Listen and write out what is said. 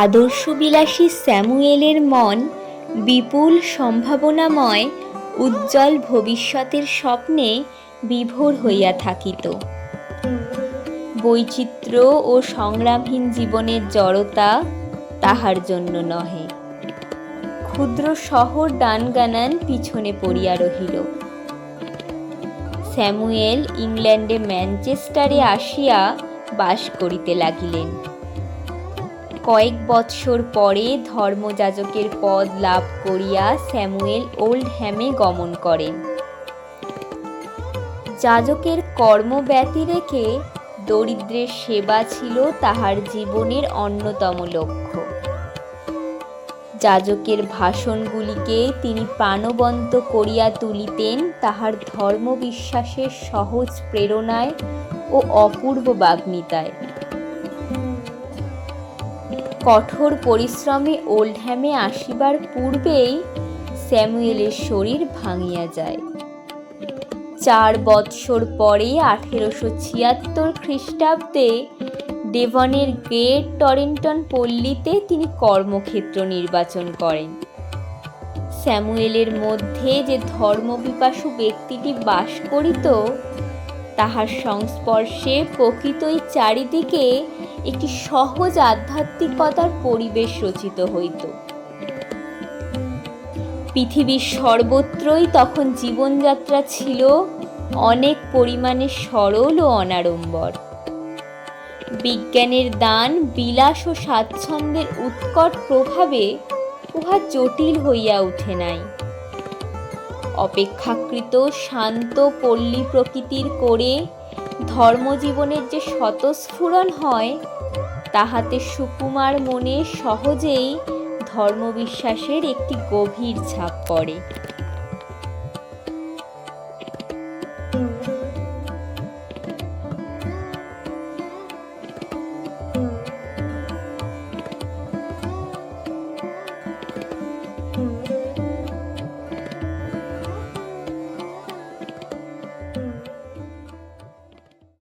আদর্শবিলাসী স্যামুয়েলের মন বিপুল সম্ভাবনাময়, উজ্জ্বল ভবিষ্যতের স্বপ্নে বিভোর হইয়া থাকিত। বৈচিত্র্য ও সংগ্রামহীন জীবনের জড়তা তাহার জন্য নহে। ক্ষুদ্র শহর ডানগানান পিছনে পড়িয়া রহিল। স্যামুয়েল ইংল্যান্ডে ম্যানচেস্টারে আসিয়া বাস করিতে লাগিলেন। কয়েক বৎসর পরে ধর্মযাজকের পদ লাভ করিয়া স্যামুয়েল ওল্ড হ্যামে গমন করেন যাজকের কর্মব্যতি রেখে দরিদ্রের সেবা ছিল তাহার জীবনের অন্যতম লক্ষ্য। যাজকের ভাষণগুলিকে তিনি প্রাণবন্ত করিয়া তুলিতেন তাহার ধর্মবিশ্বাসের সহজ প্রেরণায় ও অপূর্ব বাগ্মিতায়। কঠোর পরিশ্রমে ওল্ডহ্যামে আসিবার পূর্বেই স্যামুয়েলের শরীর ভাঙিয়া যায়। চার বৎসর পরে আঠেরোশো ছিয়াত্তর খ্রিস্টাব্দে ডেভনের গ্রেট টরিন্টন পল্লীতে তিনি কর্মক্ষেত্র নির্বাচন করেন। স্যামুয়েলের মধ্যে যে ধর্মপিপাসু ব্যক্তিটি বাস করিত, তাহার সংস্পর্শে প্রকৃতই চারিদিকে একটি সহজ আধ্যাত্মিকতার পরিবেশ রচিত হইত। পৃথিবীর সর্বত্রই তখন জীবনযাত্রা ছিল অনেক পরিমাণে সরল ও অনাড়ম্বর। বিজ্ঞানের দান, বিলাস ও স্বাচ্ছন্দ্যের উৎকট প্রভাবে উহা জটিল হইয়া উঠে নাই। অপেক্ষাকৃত শান্ত পল্লী প্রকৃতির করে ধর্মজীবনের যে স্বতঃস্ফুরণ হয় তাহাতে সুকুমার মনে সহজেই ধর্মবিশ্বাসের একটি গভীর ছাপ পড়ে।